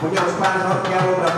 Ponieważ Pan oddziałował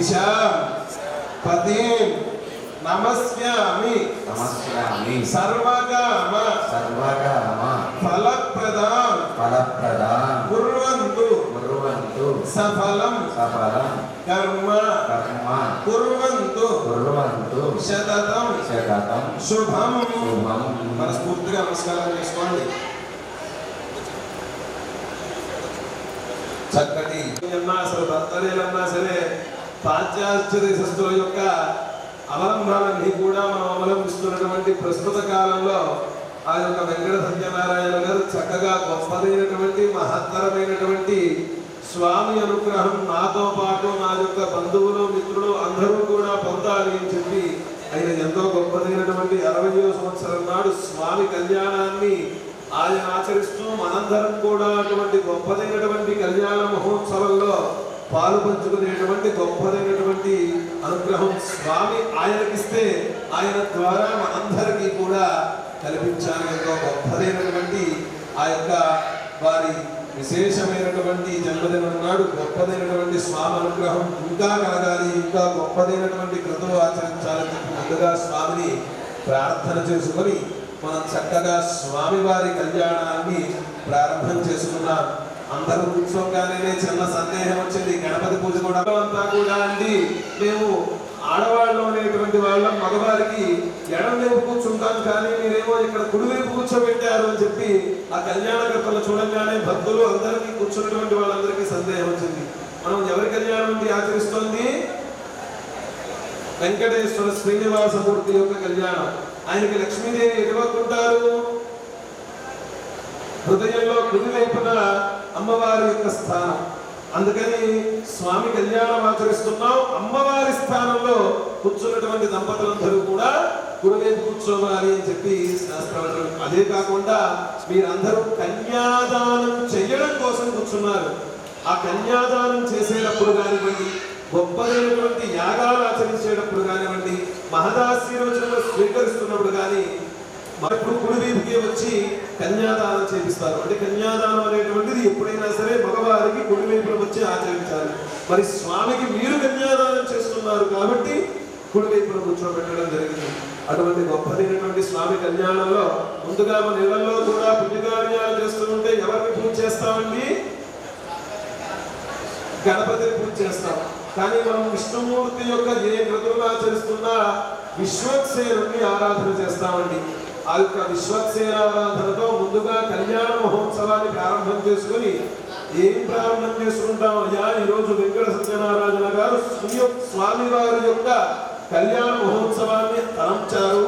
దిశ పదే. నమస్యామి. నమస్కామి సర్వకామ సర్వకామ ఫలప్రదాం. ఫలప్రదాం. కుర్వంతు. కుర్వంతు. సఫలం. సఫలం. కర్మ. కర్మ. కుర్వంతు. కుర్వంతు. శతతం. శతతం. శుభం. శుభం. మనస్ఫూర్తిగా నమస్కారం చేసుకోండి. చక్కటి. అన్నా అసలు భర్తలేలన్నా సరే పాశ్చాత్య దేశస్తుల యొక్క అవలంబనాన్ని కూడా మనం అవలంబిస్తున్నటువంటి ప్రస్తుత కాలంలో ఆ యొక్క వెంకట సత్యనారాయణ గారు చక్కగా గొప్పదైనటువంటి మహత్తరమైనటువంటి స్వామి అనుగ్రహం నాతో పాటు నా యొక్క బంధువులు మిత్రులు అందరూ కూడా పొందాలి అని చెప్పి ఆయన ఎంతో గొప్పదైనటువంటి అరవయో సంవత్సరం నాడు స్వామి కళ్యాణాన్ని ఆయన ఆచరిస్తూ మనందరం కూడా అటువంటి గొప్పదైనటువంటి కళ్యాణ మహోత్సవంలో పాలు పంచుకునేటువంటి గొప్పదైనటువంటి అనుగ్రహం స్వామి ఆయనకిస్తే ఆయన ద్వారా మనందరికీ కూడా కల్పించాలి ఎంతో గొప్పదైనటువంటి ఆ యొక్క వారి విశేషమైనటువంటి జన్మదినం నాడు గొప్పదైనటువంటి స్వామి అనుగ్రహం ఇంకా కలగాలి ఇంకా గొప్పదైనటువంటి క్రతువు ఆచరించాలని చెప్పి ముందుగా స్వామిని ప్రార్థన చేసుకొని మనం చక్కగా స్వామివారి కళ్యాణాన్ని ప్రారంభం చేసుకున్నాం. అందరూ కూర్చోగానే చిన్న సందేహం వచ్చింది. గణపతి పూజ కూడా అంతా కూడా అండి మేము ఆడవాళ్ళు అనేటువంటి వాళ్ళ. మగవారికి ఎడం వైపు కూర్చుంటాం కానీ మీరేమో ఇక్కడ కుడివైపు కూర్చోబెట్టారు అని చెప్పి ఆ కళ్యాణకర్తలు చూడంగానే భక్తులు అందరికీ కూర్చున్నటువంటి వాళ్ళందరికీ సందేహం వచ్చింది. మనం ఎవరి కళ్యాణం ఆచరిస్తోంది? వెంకటేశ్వర శ్రీనివాసమూర్తి యొక్క కళ్యాణం. ఆయనకి లక్ష్మీదేవి ఎటువకుంటారు హృదయంలో కుడి వైపున అమ్మవారి యొక్క స్థానం. అందుకని స్వామి కళ్యాణం ఆచరిస్తున్నాం. అమ్మవారి స్థానంలో కూర్చున్నటువంటి దంపతులందరూ కూడా కుడివైపు కూర్చోవాలి అని చెప్పి శాస్త్రవచనం అదే కాకుండా మీరందరూ కన్యాదానం చేయడం కోసం కూర్చున్నారు. ఆ కన్యాదానం చేసేటప్పుడు కానివ్వండి గొప్పదైనటువంటి యాగాలు ఆచరించేటప్పుడు కానివ్వండి మహదాశీర్వచనం స్వీకరిస్తున్నప్పుడు కానీ ఇప్పుడు కుడివైపుకి వచ్చి కన్యాదానం చేపిస్తారు. అంటే కన్యాదానం అనేటువంటిది ఎప్పుడైనా సరే మగవారికి కుడివైపున వచ్చి ఆచరించాలి. మరి స్వామికి మీరు కన్యాదానం చేస్తున్నారు కాబట్టి కుడివైపున కూర్చోబెట్టడం జరిగింది. అటువంటి గొప్పదైనటువంటి స్వామి కళ్యాణంలో ముందుగా మన ఇళ్ళలో కూడా పుణ్యకార్యాలు చేస్తూ ఉంటే ఎవరిని పూజ చేస్తామండి? గణపతిని పూజ చేస్తాం. కానీ మనం విష్ణుమూర్తి యొక్క ఏ వ్రతులు ఆచరిస్తున్నా విశ్వక్సేనుని ఆరాధన చేస్తామండి. ఆ యొక్క విశ్వక్సేనారాధనతో ముందుగా కళ్యాణ మహోత్సవాన్ని ప్రారంభం చేసుకొని ఏం ప్రారంభం చేసుకుంటాం అయ్యా? ఈరోజు వెంకట సత్యనారాయణ గారు స్వీయ- స్వామివారి యొక్క కళ్యాణ మహోత్సవాన్ని తలంచారు.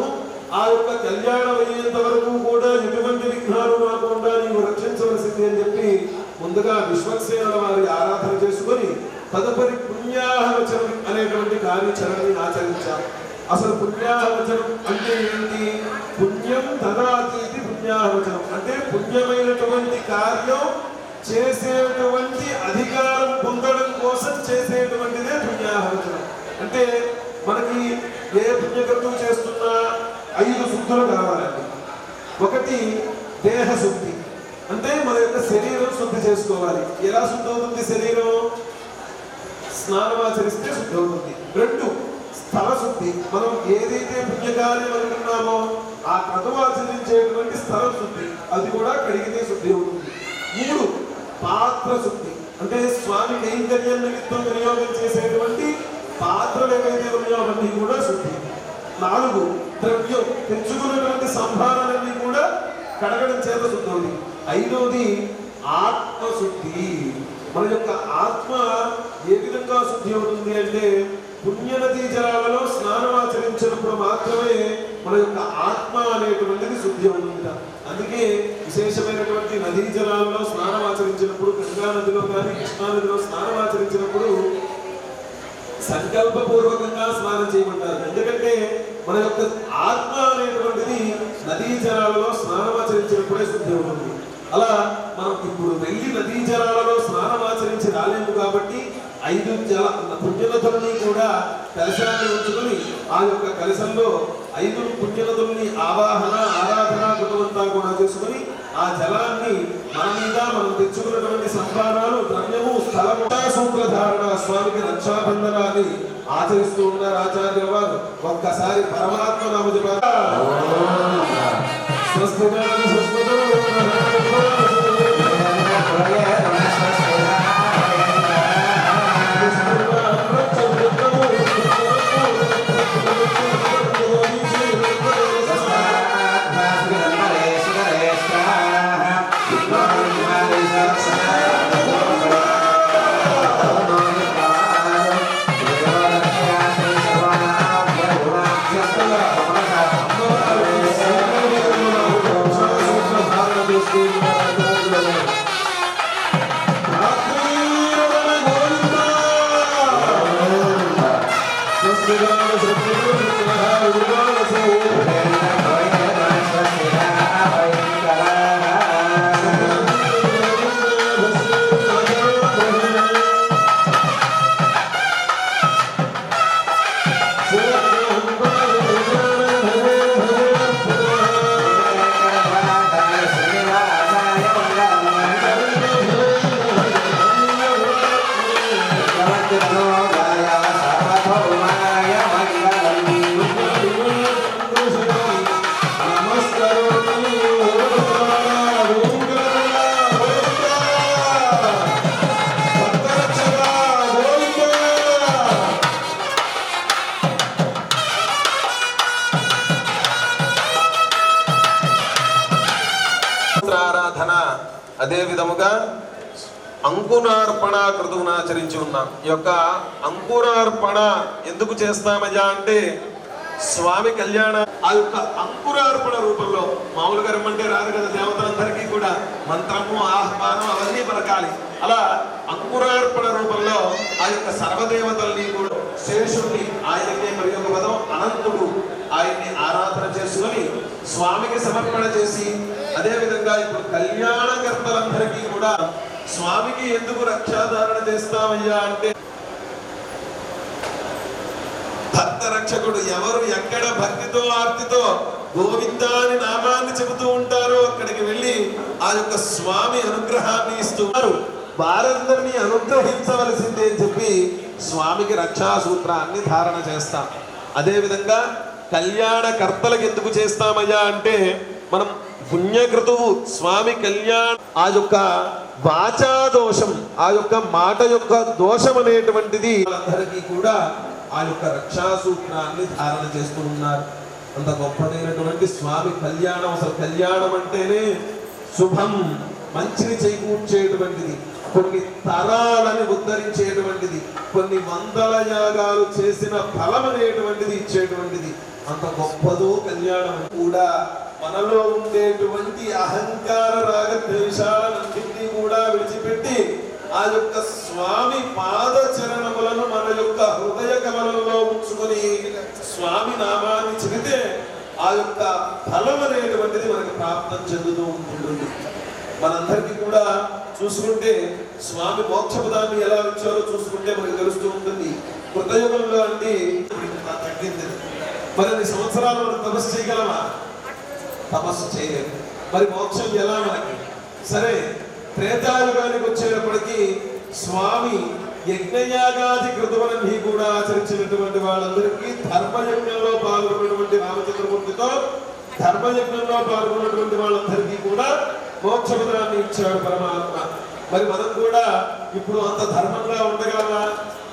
ఆ యొక్క కళ్యాణం అయ్యేంత వరకు కూడా ఎటువంటి విఘ్నాలు రాకుండా నీవు రక్షించవలసింది అని చెప్పి ముందుగా విశ్వక్సేనుల వారి ఆరాధన చేసుకొని తదుపరి పుణ్యాహవచనం అనేటువంటి కార్యాచరణని ఆచరించారు. అసలు పుణ్యాహవచనం అంటే ఏంటి? పుణ్య తదాతీతి పుణ్యాహవచనం అంటే పుణ్యమైనటువంటి కార్యం చేసేటువంటి అధికారం పొందడం కోసం చేసేటువంటిదే పుణ్యాహవచనం అంటే మనకి ఏ పుణ్యకర్తం చేస్తున్నా ఐదు శుద్ధులు కావాలండి. ఒకటి దేహ శుద్ధి. అంటే మన యొక్క శరీరం శుద్ధి చేసుకోవాలి. ఎలా శుద్ధి అవుతుంది శరీరం? స్నానం ఆచరిస్తే శుద్ధి అవుతుంది రెండు స్థల శుద్ధి. మనం ఏదైతే పుణ్యకార్యం అనుకున్నామో ఆ క్రతువు ఆచరించేటువంటి స్థల శుద్ధి. అది కూడా కడిగితే శుద్ధి అవుతుంది. మూడు పాత్ర శుద్ధి. అంటే స్వామి కైంకర్యం నిమిత్తం వినియోగం చేసేటువంటి పాత్రలు ఏవైతే ఉన్నాయో అవన్నీ కూడా శుద్ధి. నాలుగు ద్రవ్యం. తెచ్చుకున్నటువంటి సంభారాలన్నీ కూడా కడగడం చేత శుద్ధి అవుతుంది ఐదోది ఆత్మశుద్ధి. మన యొక్క ఆత్మ ఏ విధంగా శుద్ధి అవుతుంది అంటే పుణ్యనదీ జలాలలో స్నానం ఆచరించినప్పుడు మాత్రమే మన యొక్క ఆత్మ అనేటువంటిది శుద్ధి అవుతుంది అందుకే విశేషమైనటువంటి నదీ జలాలలో స్నానం ఆచరించినప్పుడు గంగా నదిలో కానీ కృష్ణానదిలో స్నానం ఆచరించినప్పుడు సంకల్పపూర్వకంగా స్నానం చేయమంటారు. ఎందుకంటే మన యొక్క ఆత్మ అనేటువంటిది నదీ జలాలలో స్నానం ఆచరించినప్పుడే శుద్ధి అవుతుంది. అలా మనం ఇప్పుడు వెళ్ళి నదీ జలాలలో స్నానం ఆచరించి రాలేము కాబట్టి ఐదు జల పుణ్యనదులని కూడా కలశాన్ని ఉంచుకొని ఆ యొక్క కలశంలో ఐదు పుణ్యనదుల్ని ఆవాహన ఆరాధన కుటుంబంతా కూడా చేసుకొని ఆ జలాన్ని మన మీద మనం తెచ్చుకున్నటువంటి సంపాదనాలు ద్రవ్యము స్థలము సూత్రధారణ స్వామికి రక్షాబంధనాన్ని ఆచరిస్తూ ఉన్నారు ఆచార్యుల వారు. ఒక్కసారి పరమాత్మ నామ జప స్వస్తినామ అంకురార్పణ క్రతువును ఆచరించి ఉన్నాం. ఈ యొక్క అంకురార్పణ ఎందుకు చేస్తామయ్యా అంటే స్వామి కళ్యాణ ఆ యొక్క అంకురార్పణ రూపంలో మామూలుగా రమ్మంటే రాదు కదా దేవతలందరికీ కూడా మంత్రము ఆహ్వానం అవన్నీ పలకాలి. అలా అంకురార్పణ రూపంలో ఆ యొక్క సర్వదేవతల్ని కూడా శేషుణ్ణి ఆయనకే మరి ఒక పదం అనంతుడు ఆయన్ని ఆరాధన చేసుకొని స్వామికి సమర్పణ చేసి అదే విధంగా ఇప్పుడు కళ్యాణకర్తలందరికీ కూడా స్వామికి ఎందుకు రక్షాధారణ చేస్తామయ్యా అంటే భక్త రక్షకుడు ఎవరు ఎక్కడ భక్తితో ఆర్తితో గోవింద అని నామాన్ని చెబుతూ ఉంటారో అక్కడికి వెళ్ళి ఆ యొక్క స్వామి అనుగ్రహాన్ని ఇస్తున్నారు వారందరినీ అనుగ్రహించవలసిందే అని చెప్పి స్వామికి రక్షా సూత్రాన్ని ధారణ చేస్తాం. అదే విధంగా కళ్యాణ కర్తలకు ఎందుకు చేస్తామయ్యా అంటే మనం పుణ్యకృతువు స్వామి కళ్యాణ్. ఆ యొక్క వాచా దోషం ఆ యొక్క మాట యొక్క దోషం అనేటువంటిది అందరికీ కూడా ఆ యొక్క రక్షా సూత్రాన్ని ధారణ చేస్తూ ఉన్నారు. అంత గొప్పదైనటువంటి స్వామి కళ్యాణం అసలు కళ్యాణం అంటేనే శుభం మంచిని చేకూర్చేటువంటిది కొన్ని తరాలని ఉద్ధరించేటువంటిది కొన్ని వందల యాగాలు చేసిన ఫలం అనేటువంటిది ఇచ్చేటువంటిది. అంత గొప్పదో కళ్యాణం కూడా మనలో ఉండేటువంటి అహంకార రాగద్వేషాలన్నింటినీ కూడా విడిచిపెట్టి ఆ యొక్క స్వామి పాద చరణములను మన యొక్క హృదయ కమలంలో ఉంచుకొని స్వామి నామాన్ని చెబితే ఆ యొక్క ఫలం అనేటువంటిది మనకు ప్రాప్తం చెందుతూ ఉంటుంది. మనందరికీ కూడా చూసుకుంటే స్వామి మోక్షపదాన్ని ఎలా ఇచ్చారో చూసుకుంటే మనకు తెలుస్తూ ఉంటుంది. కృతయుగంలో అంటే తగ్గింది మరిన్ని సంవత్సరాలు మనం తపస్సు చేయగలమా? తపస్సు చేయలేదు. మరి మోక్షం ఎలా మనకి సరే త్రేతాయుగానికి వచ్చేటప్పటికి స్వామి యజ్ఞయాగాది కృతువులన్నీ కూడా ఆచరించినటువంటి వాళ్ళందరికీ ధర్మయజ్ఞంలో పాల్గొన్నటువంటి రామచంద్రమూర్తితో ధర్మయజ్ఞంలో పాల్గొన్నటువంటి వాళ్ళందరికీ కూడా మోక్షపదాన్ని ఇచ్చాడు పరమాత్మ. మరి మనం కూడా ఇప్పుడు అంత ధర్మంగా ఉండగలమా?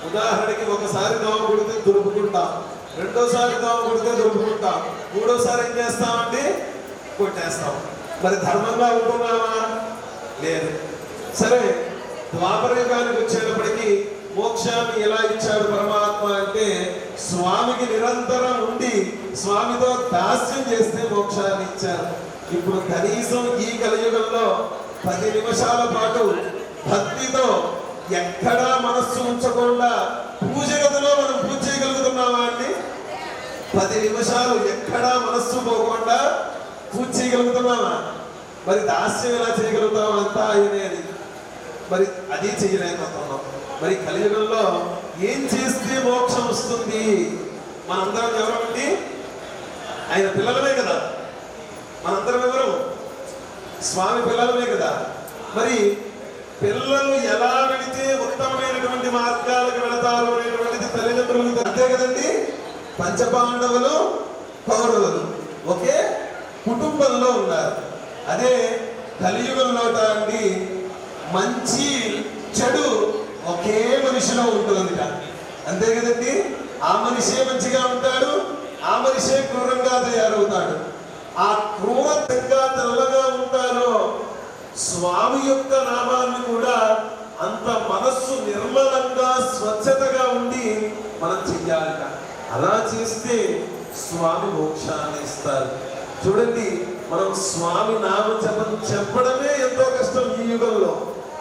ఉదాహరణకి ఒకసారి దోమ కొడితే దులుపుకుంటాం. రెండోసారి దోమ కొడితే దులుపుకుంటాం. మూడోసారి ఏం చేస్తామండి? కొట్టేస్తాం మరి ధర్మంగా ఉంటున్నామా? లేదు. సరే ద్వాపర యుగానికి వచ్చేటప్పటికి మోక్షాన్ని ఎలా ఇచ్చాడు పరమాత్మ అంటే స్వామికి నిరంతరం ఉండి స్వామితో దాస్యం చేస్తే మోక్షాన్ని ఇచ్చారు. ఇప్పుడు కనీసం ఈ కలియుగంలో పది నిమిషాల పాటు భక్తితో ఎక్కడా మనస్సు ఉంచకుండా పూజ గదిలో మనం పూజ చేయగలుగుతున్నామా అండి? పది నిమిషాలు ఎక్కడా మనస్సు పోకుండా పూజ చేయగలుగుతున్నావా మరి దాస్యం ఎలా చేయగలుగుతాం అంతా ఆయనే అని. మరి అది చేయలేకపోతున్నాం మరి కలియుగంలో ఏం చేస్తే మోక్షం వస్తుంది? మనందరం ఎవరండి? ఆయన పిల్లలమే కదా. మనందరం ఎవరు? స్వామి పిల్లలమే కదా. మరి పిల్లలు ఎలా వెళితే ఉత్తమమైనటువంటి మార్గాలకు వెళతారు అనేటువంటిది తల్లిదండ్రులు అంతే కదండి? పంచపాండవులు కౌరవులు ఓకే? కుటుంబంలో ఉన్నారు. అదే కలియుగంలో తండ్రి మంచి చెడు ఒకే మనిషిలో ఉంటుందిట. అంతే కదండి? ఆ మనిషే మంచిగా ఉంటాడు ఆ మనిషే క్రూరంగా తయారవుతాడు. ఆ క్రూరంగా తెల్లగా ఉంటారో స్వామి యొక్క నామాన్ని కూడా అంత మనస్సు నిర్మలంగా స్వచ్ఛతగా ఉండి మనం చెయ్యాలిట. అలా చేస్తే స్వామి మోక్షాన్ని ఇస్తారు. చూడండి మనం స్వామి నామ చెప్పడమే ఎంతో కష్టం ఈ యుగంలో.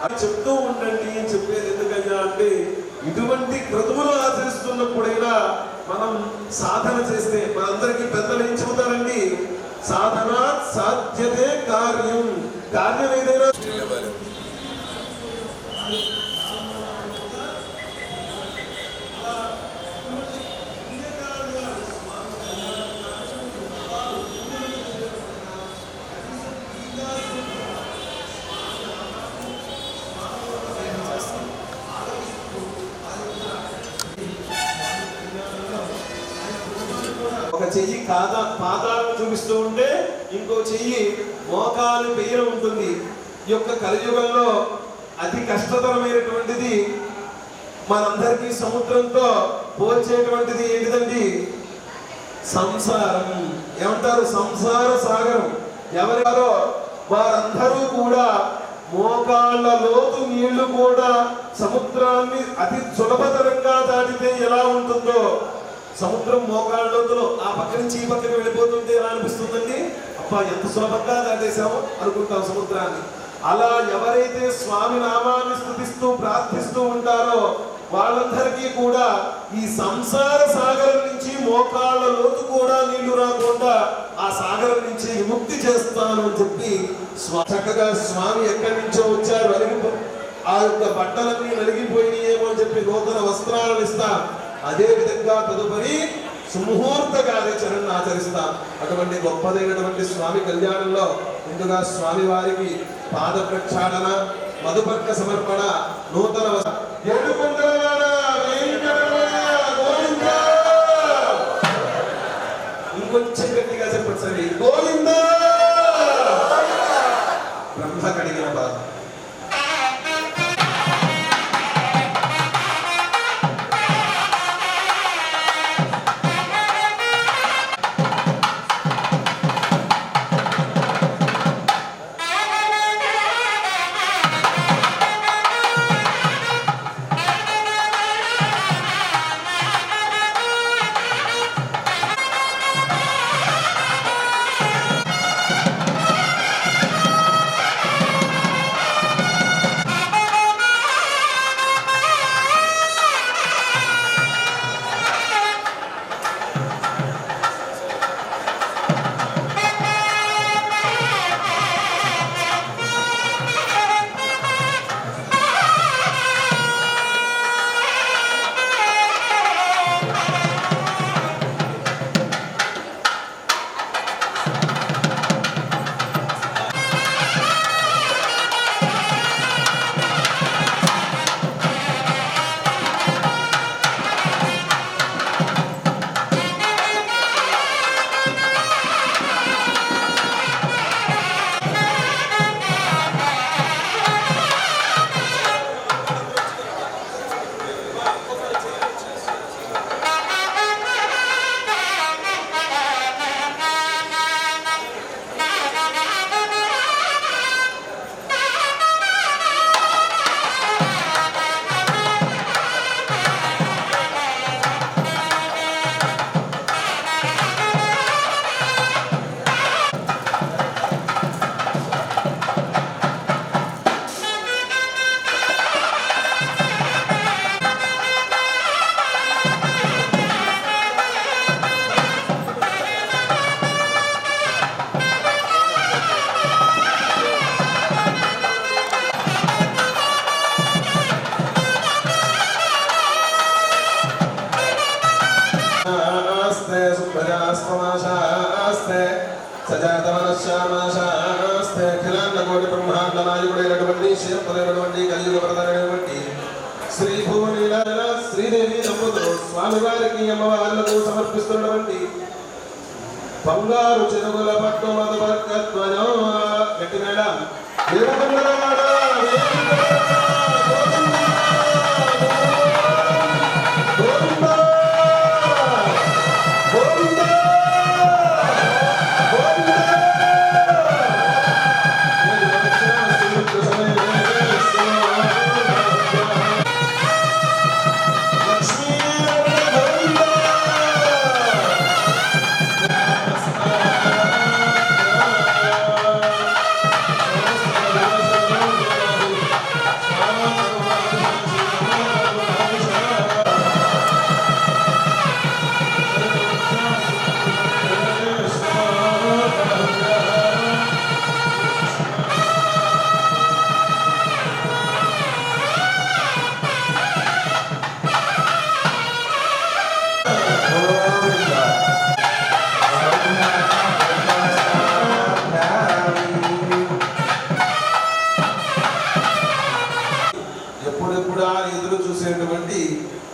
అది చెప్తూ ఉండండి అని చెప్పేది ఎందుకయ్యా అంటే ఇటువంటి క్రతువులు ఆచరిస్తున్నప్పుడైనా మనం సాధన చేస్తే మనందరికీ పెద్దలు ఏం చెబుతారండి? సాధన సాధ్యతే కార్యం. కార్యం ఏదైనా చెయ్యి కాద పాదాలను చూపిస్తూ ఉంటే ఇంకో చెయ్యి మోకాలు పెయ్య ఉంటుంది. ఈ యొక్క కలియుగంలో అతి కష్టతరమైనటువంటిది మనందరికీ సముద్రంతో పోల్చేటువంటిది ఏంటిదండి? సంసారం. ఏమంటారు? సంసార సాగరం. ఎవరెవరో వారందరూ కూడా మోకాళ్ళ లోతు నీళ్ళు కూడా సముద్రాన్ని అతి సులభతరంగా దాటితే ఎలా ఉంటుందో సముద్రం మోకాళ్ళ లోతులో ఆ పక్క నుంచి ఈ పక్కకి వెళ్ళిపోతుంటే ఎలా అనిపిస్తుందండి? అబ్బా ఎంత సులభంగా దాటేశామో అనుకుంటాం సముద్రాన్ని. అలా ఎవరైతే స్వామి నామాన్ని స్థుతిస్తూ ప్రార్థిస్తూ ఉంటారో వాళ్ళందరికీ కూడా ఈ సంసార సాగరం నుంచి మోకాళ్ళ లోతు కూడా నీళ్ళు రాకుండా ఆ సాగరం నుంచి విముక్తి చేస్తాను అని చెప్పి చక్కగా స్వామి ఎక్కడి నుంచో వచ్చారు. అలిగిపో ఆ యొక్క బట్టలన్నీ నలిగిపోయినాయేమో అని చెప్పి నూతన వస్త్రాలను ఇస్తా అదే విధంగా తదుపరి సుముహూర్త కార్యాచరణను ఆచరిస్తాం అటువంటి గొప్పదైనటువంటి స్వామి కళ్యాణంలో ముందుగా స్వామి వారికి పాద ప్రక్షాళన మధుపర్క సమర్పణ నూతన ఇంకొంచెం గట్టిగా చెప్పండి సరే బ్రహ్మాండ నాయకుడైనటువంటి శివపురైనటువంటి కలియుగ వరదైనటువంటి శ్రీ భువనీల శ్రీదేవి నమ్ముతో స్వామి వారికి అమ్మవార్లకు సమర్పిస్తున్నటువంటి బంగారు చెరువుల పట్టు మధువర్గత్వజం గట్టి మేడం ఎప్పుడెప్పుడా ఎదురు చూసేటువంటి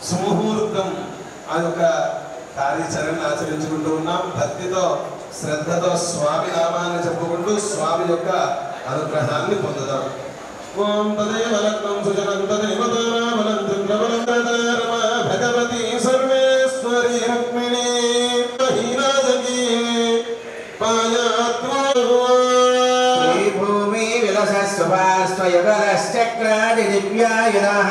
సుముహూర్తం అది ఒక కార్యాచరణ ఆచరించుకుంటూ ఉన్నాం. భక్తితో శ్రద్ధతో స్వామి నామాన్ని చెప్పుకుంటూ స్వామి యొక్క అనుగ్రహాన్ని పొందుదాం. ఓం తదేవ లగ్నం సుజనం తదేవ తారాబలం विलसस्वपास्त्वयुगलश्चक्रादि दिव्यायुधः